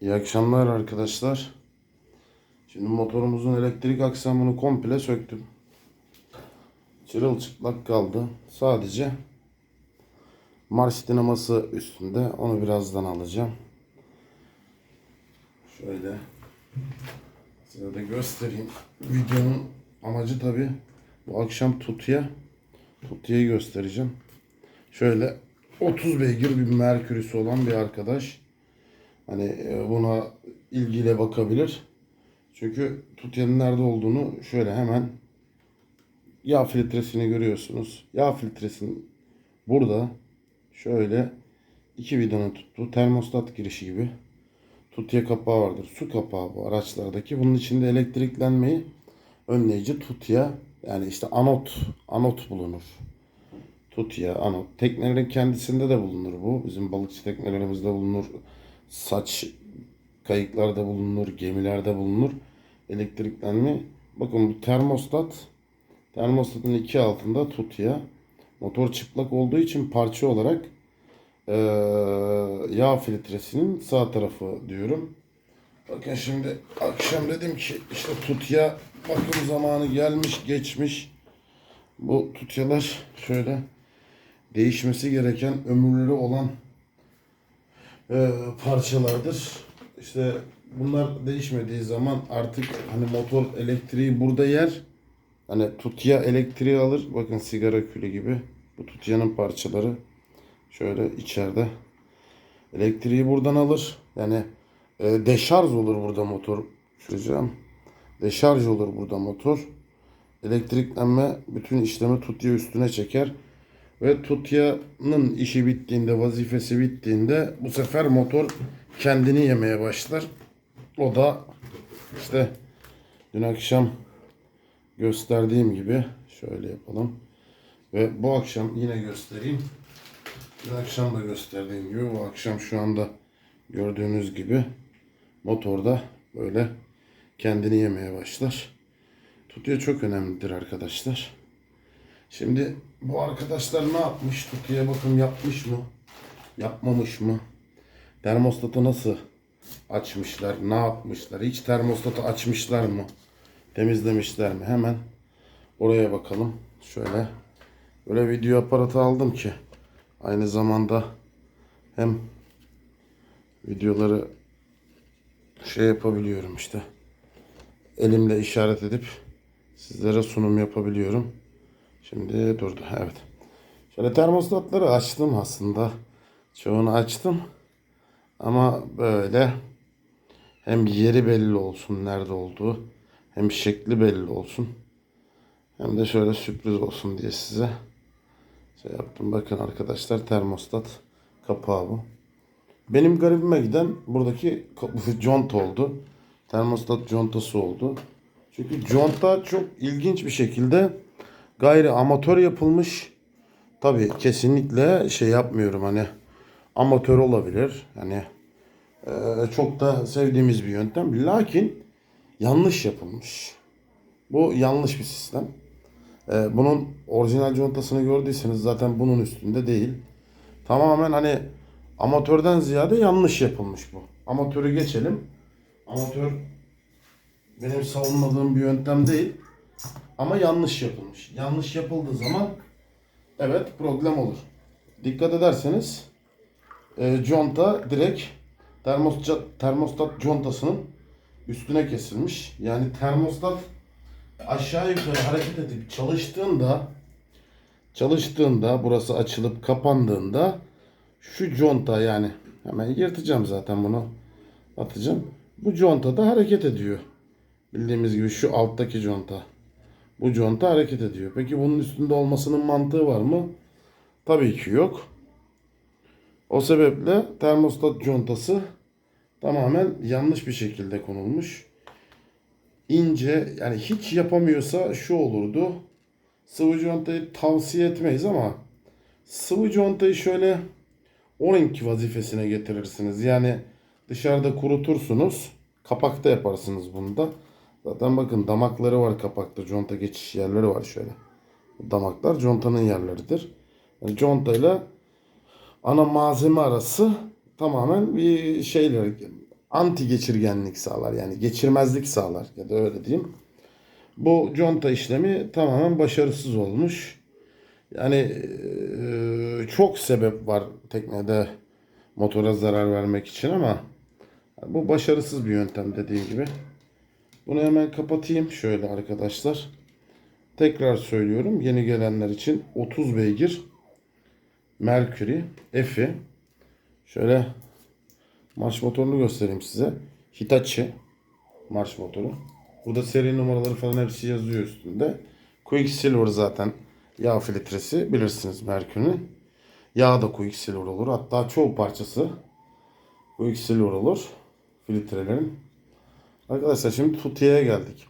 İyi akşamlar arkadaşlar. Şimdi motorumuzun elektrik aksamını komple söktüm. Çırılçıplak kaldı. Sadece marş dinaması üstünde. Onu birazdan alacağım. Şöyle size de göstereyim. Videonun amacı tabi bu akşam tutuya tutuyayı göstereceğim. Şöyle 30 beygir bir merkürüsü olan bir arkadaş. Hani e, buna ilgiyle bakabilir. Çünkü tutyanın nerede olduğunu şöyle hemen yağ filtresini görüyorsunuz. Yağ filtresinin burada şöyle iki vidanın tuttuğu termostat girişi gibi tutya kapağı vardır. Su kapağı bu araçlardaki. Bunun içinde elektriklenmeyi önleyici tutya yani işte anot anot bulunur. Tutya, anot. Teknelerin kendisinde de bulunur bu. Bizim balıkçı teknelerimizde bulunur. Saç kayıklarda bulunur, gemilerde bulunur. Elektriklenme. Bakın bu termostat. Termostatın iki altında tutya. Motor çıplak olduğu için parça olarak eee, yağ filtresinin sağ tarafı diyorum. Bakın şimdi akşam dedim ki işte tutya bakım zamanı gelmiş geçmiş. Bu tutyalar şöyle değişmesi gereken ömürleri olan e, parçalardır. İşte bunlar değişmediği zaman artık hani motor elektriği burada yer. Hani tutya elektriği alır. Bakın sigara külü gibi. Bu tutyanın parçaları şöyle içeride. Elektriği buradan alır. Yani e, deşarj olur burada motor. Şuracağım. Deşarj olur burada motor. Elektriklenme bütün işlemi tutya üstüne çeker. Ve tutyanın işi bittiğinde, vazifesi bittiğinde bu sefer motor kendini yemeye başlar. O da işte dün akşam gösterdiğim gibi şöyle yapalım. Ve bu akşam yine göstereyim. Dün akşam da gösterdiğim gibi bu akşam şu anda gördüğünüz gibi motorda böyle kendini yemeye başlar. Tutya çok önemlidir arkadaşlar. Şimdi bu arkadaşlar ne yapmış? Tutuya bakım yapmış mı? Yapmamış mı? Termostatı nasıl açmışlar? Ne yapmışlar? Hiç termostatı açmışlar mı? Temizlemişler mi? Hemen oraya bakalım. Şöyle böyle video aparatı aldım ki aynı zamanda hem videoları şey yapabiliyorum işte elimle işaret edip sizlere sunum yapabiliyorum. Şimdi durdu. Evet. Şöyle termostatları açtım aslında. Çoğunu açtım. Ama böyle hem yeri belli olsun nerede olduğu hem şekli belli olsun. Hem de şöyle sürpriz olsun diye size şey yaptım. Bakın arkadaşlar termostat kapağı bu. Benim garibime giden buradaki conta oldu. Termostat contası oldu. Çünkü conta çok ilginç bir şekilde gayri amatör yapılmış. Tabi kesinlikle şey yapmıyorum hani amatör olabilir. Hani e, çok da sevdiğimiz bir yöntem. Lakin yanlış yapılmış. Bu yanlış bir sistem. E, bunun orijinal contasını gördüyseniz zaten bunun üstünde değil. Tamamen hani amatörden ziyade yanlış yapılmış bu. Amatörü geçelim. Amatör benim savunmadığım bir yöntem değil. Ama yanlış yapılmış. Yanlış yapıldığı zaman evet problem olur. Dikkat ederseniz e, conta direkt termostat, termostat contasının üstüne kesilmiş. Yani termostat aşağı yukarı hareket edip çalıştığında çalıştığında burası açılıp kapandığında şu conta yani hemen yırtacağım zaten bunu atacağım. Bu conta da hareket ediyor. Bildiğimiz gibi şu alttaki conta. Bu conta hareket ediyor. Peki bunun üstünde olmasının mantığı var mı? Tabii ki yok. O sebeple termostat contası tamamen yanlış bir şekilde konulmuş. İnce yani hiç yapamıyorsa şu olurdu. Sıvı contayı tavsiye etmeyiz ama sıvı contayı şöyle o-ring vazifesine getirirsiniz. Yani dışarıda kurutursunuz. Kapakta yaparsınız bunu da. Zaten bakın damakları var kapakta. Conta geçiş yerleri var şöyle. Damaklar contanın yerleridir. Yani contayla ana malzeme arası tamamen bir şeyler anti geçirgenlik sağlar. Yani geçirmezlik sağlar ya da öyle diyeyim. Bu conta işlemi tamamen başarısız olmuş. Yani çok sebep var teknede motora zarar vermek için ama bu başarısız bir yöntem dediğim gibi. Bunu hemen kapatayım şöyle arkadaşlar. Tekrar söylüyorum yeni gelenler için 30 beygir Mercury F'i şöyle marş motorunu göstereyim size. Hitachi marş motoru. Burada seri numaraları falan hepsi yazıyor üstünde. Quicksilver zaten yağ filtresi bilirsiniz Mercury'nin. Yağ da Quicksilver olur. Hatta çoğu parçası Quicksilver olur filtrelerin. Arkadaşlar şimdi tutiye geldik.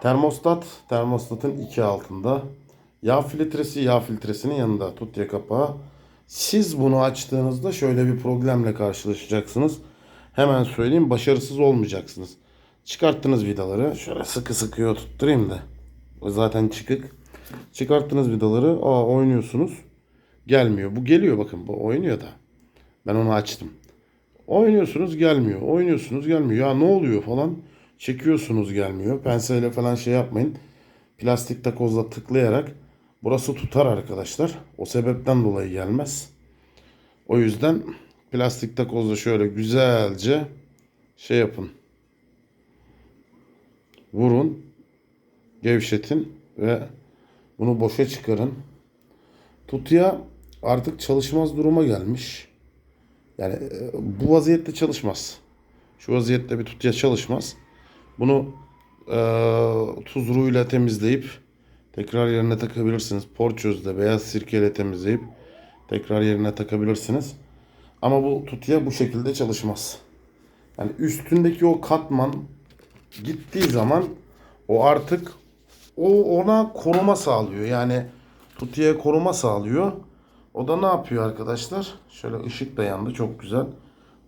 Termostat, termostatın iki altında. Yağ filtresi, yağ filtresinin yanında. Tutya kapağı. Siz bunu açtığınızda şöyle bir problemle karşılaşacaksınız. Hemen söyleyeyim başarısız olmayacaksınız. Çıkarttınız vidaları. Şöyle sıkı sıkıyor tutturayım da. Zaten çıkık. Çıkarttınız vidaları. Aa oynuyorsunuz. Gelmiyor. Bu geliyor bakın. Bu oynuyor da. Ben onu açtım. Oynuyorsunuz gelmiyor. Oynuyorsunuz gelmiyor. Ya ne oluyor falan. Çekiyorsunuz gelmiyor. Penseyle falan şey yapmayın. Plastik takozla tıklayarak burası tutar arkadaşlar. O sebepten dolayı gelmez. O yüzden plastik takozla şöyle güzelce şey yapın. Vurun. Gevşetin ve bunu boşa çıkarın. Tutuya artık çalışmaz duruma gelmiş. Yani e, bu vaziyette çalışmaz. Şu vaziyette bir tutuya çalışmaz. Bunu e, tuzruğuyla temizleyip tekrar yerine takabilirsiniz. Porçözle beyaz sirkeyle temizleyip tekrar yerine takabilirsiniz. Ama bu tutuya bu şekilde çalışmaz. Yani üstündeki o katman gittiği zaman o artık o ona koruma sağlıyor. Yani tutuya koruma sağlıyor. O da ne yapıyor arkadaşlar? Şöyle ışık da yandı. Çok güzel.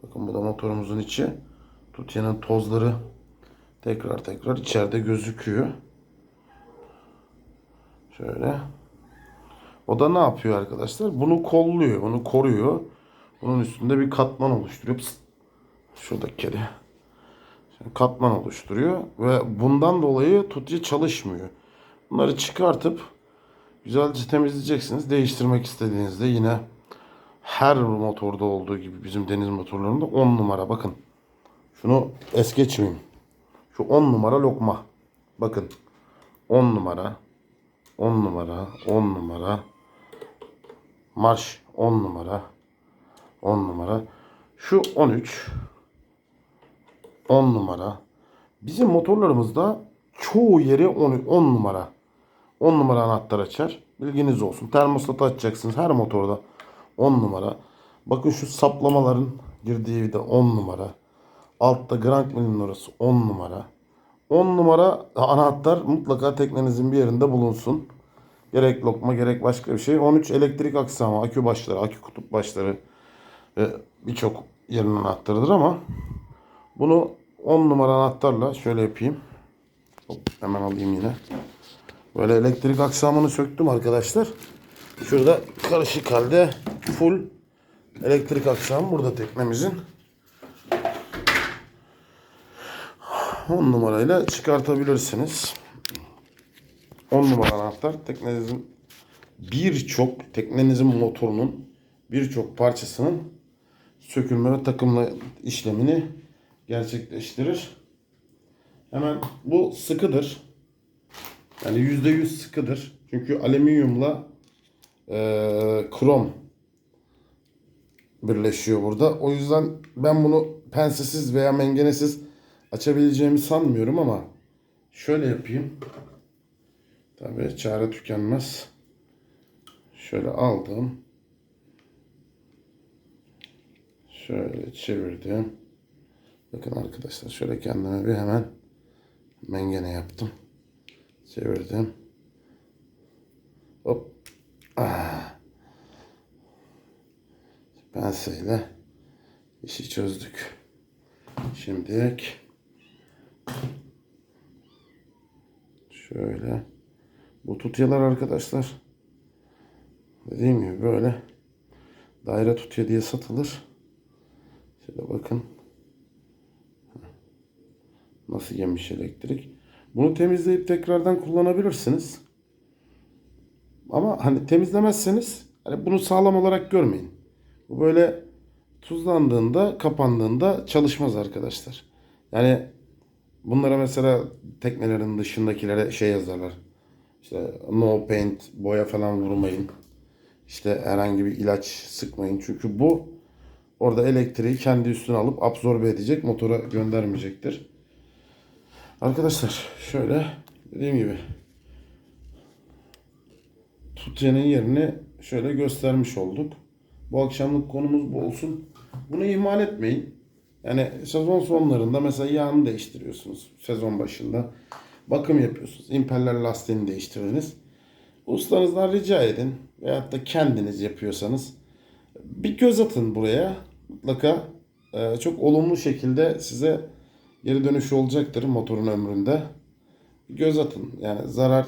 Bakın bu da motorumuzun içi. Tutyanın tozları tekrar tekrar içeride gözüküyor. Şöyle. O da ne yapıyor arkadaşlar? Bunu kolluyor. Bunu koruyor. Bunun üstünde bir katman oluşturuyor. Psst. Şuradaki kedi. Şimdi katman oluşturuyor. Ve bundan dolayı tutya çalışmıyor. Bunları çıkartıp Güzelce temizleyeceksiniz. Değiştirmek istediğinizde yine her motorda olduğu gibi bizim deniz motorlarında 10 numara bakın. Şunu es geçmeyeyim. Şu 10 numara lokma. Bakın. 10 numara. 10 numara. 10 numara. Marş 10 numara. 10 numara. Şu 13. 10 numara. Bizim motorlarımızda çoğu yeri 10, 10 numara. 10 numara anahtar açar. Bilginiz olsun. Termostatı açacaksınız her motorda. 10 numara. Bakın şu saplamaların girdiği vida 10 numara. Altta Grand Mill'in orası 10 numara. 10 numara anahtar mutlaka teknenizin bir yerinde bulunsun. Gerek lokma gerek başka bir şey. 13 elektrik aksamı, akü başları, akü kutup başları birçok yerin anahtarıdır ama bunu 10 numara anahtarla şöyle yapayım. Hop, hemen alayım yine. Böyle elektrik aksamını söktüm arkadaşlar. Şurada karışık halde full elektrik aksamı burada teknemizin. 10 numarayla çıkartabilirsiniz. 10 numara anahtar teknenizin birçok teknenizin motorunun birçok parçasının sökülme ve takımla işlemini gerçekleştirir. Hemen bu sıkıdır. Yani %100 sıkıdır. Çünkü alüminyumla e, krom birleşiyor burada. O yüzden ben bunu pensesiz veya mengenesiz açabileceğimi sanmıyorum ama şöyle yapayım. Tabii çare tükenmez. Şöyle aldım. Şöyle çevirdim. Bakın arkadaşlar şöyle kendime bir hemen mengene yaptım. Çevirdim. Hop. Ah. Penseyle işi çözdük. Şimdilik şöyle bu tutyalar arkadaşlar dediğim gibi böyle daire tutya diye satılır. Şöyle bakın. nasıl yemiş elektrik. Bunu temizleyip tekrardan kullanabilirsiniz. Ama hani temizlemezseniz hani bunu sağlam olarak görmeyin. Bu böyle tuzlandığında, kapandığında çalışmaz arkadaşlar. Yani bunlara mesela teknelerin dışındakilere şey yazarlar. İşte no paint, boya falan vurmayın. İşte herhangi bir ilaç sıkmayın. Çünkü bu orada elektriği kendi üstüne alıp absorbe edecek, motora göndermeyecektir. Arkadaşlar şöyle dediğim gibi tutyanın yerini şöyle göstermiş olduk. Bu akşamlık konumuz bu olsun. Bunu ihmal etmeyin. Yani sezon sonlarında mesela yağını değiştiriyorsunuz sezon başında. Bakım yapıyorsunuz. İmpeller lastiğini değiştirdiniz. Ustanızdan rica edin. Veyahut da kendiniz yapıyorsanız bir göz atın buraya. Mutlaka e, çok olumlu şekilde size geri dönüşü olacaktır motorun ömründe. Göz atın. Yani zarar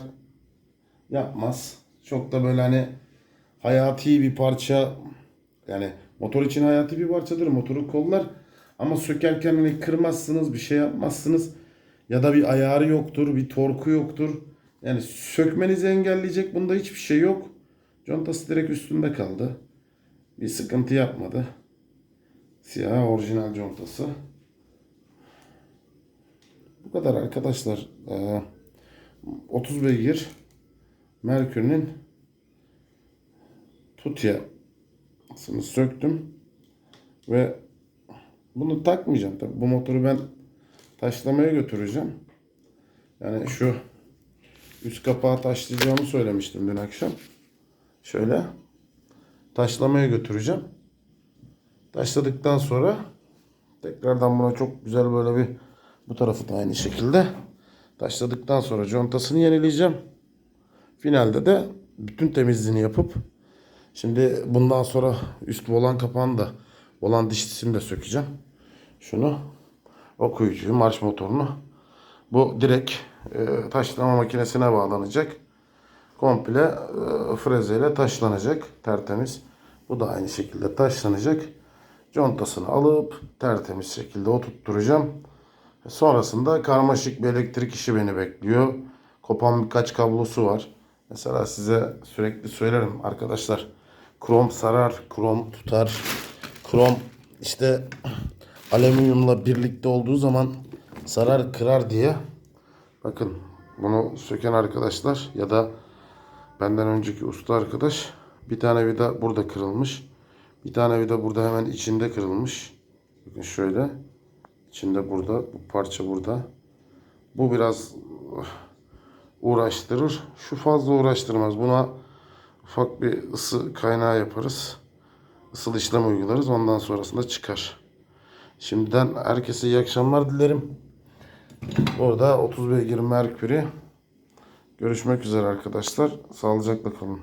yapmaz. Çok da böyle hani hayati bir parça yani motor için hayati bir parçadır. Motoru kollar ama sökerken hani kırmazsınız, bir şey yapmazsınız. Ya da bir ayarı yoktur, bir torku yoktur. Yani sökmenizi engelleyecek bunda hiçbir şey yok. Contası direkt üstünde kaldı. Bir sıkıntı yapmadı. Siyah orijinal contası. Bu kadar arkadaşlar. Ee, 30 beygir Merkür'ün tutyasını söktüm ve bunu takmayacağım tabi. Bu motoru ben taşlamaya götüreceğim. Yani şu üst kapağı taşlayacağımı söylemiştim dün akşam. Şöyle taşlamaya götüreceğim. Taşladıktan sonra tekrardan buna çok güzel böyle bir bu tarafı da aynı şekilde taşladıktan sonra contasını yenileyeceğim. Finalde de bütün temizliğini yapıp şimdi bundan sonra üst volan kapağını da volan dişlisini de sökeceğim. Şunu okuyucuyu marş motorunu bu direkt e, taşlama makinesine bağlanacak. Komple e, frezeyle taşlanacak tertemiz. Bu da aynı şekilde taşlanacak. Contasını alıp tertemiz şekilde oturtturacağım. Sonrasında karmaşık bir elektrik işi beni bekliyor. Kopan birkaç kablosu var. Mesela size sürekli söylerim arkadaşlar. Krom sarar, krom tutar. Krom işte alüminyumla birlikte olduğu zaman sarar kırar diye. Bakın bunu söken arkadaşlar ya da benden önceki usta arkadaş bir tane vida burada kırılmış. Bir tane vida burada hemen içinde kırılmış. Bakın şöyle. İçinde burada. Bu parça burada. Bu biraz uğraştırır. Şu fazla uğraştırmaz. Buna ufak bir ısı kaynağı yaparız. Isıl işlem uygularız. Ondan sonrasında çıkar. Şimdiden herkese iyi akşamlar dilerim. Orada 30 beygir Merkür'ü. Görüşmek üzere arkadaşlar. Sağlıcakla kalın.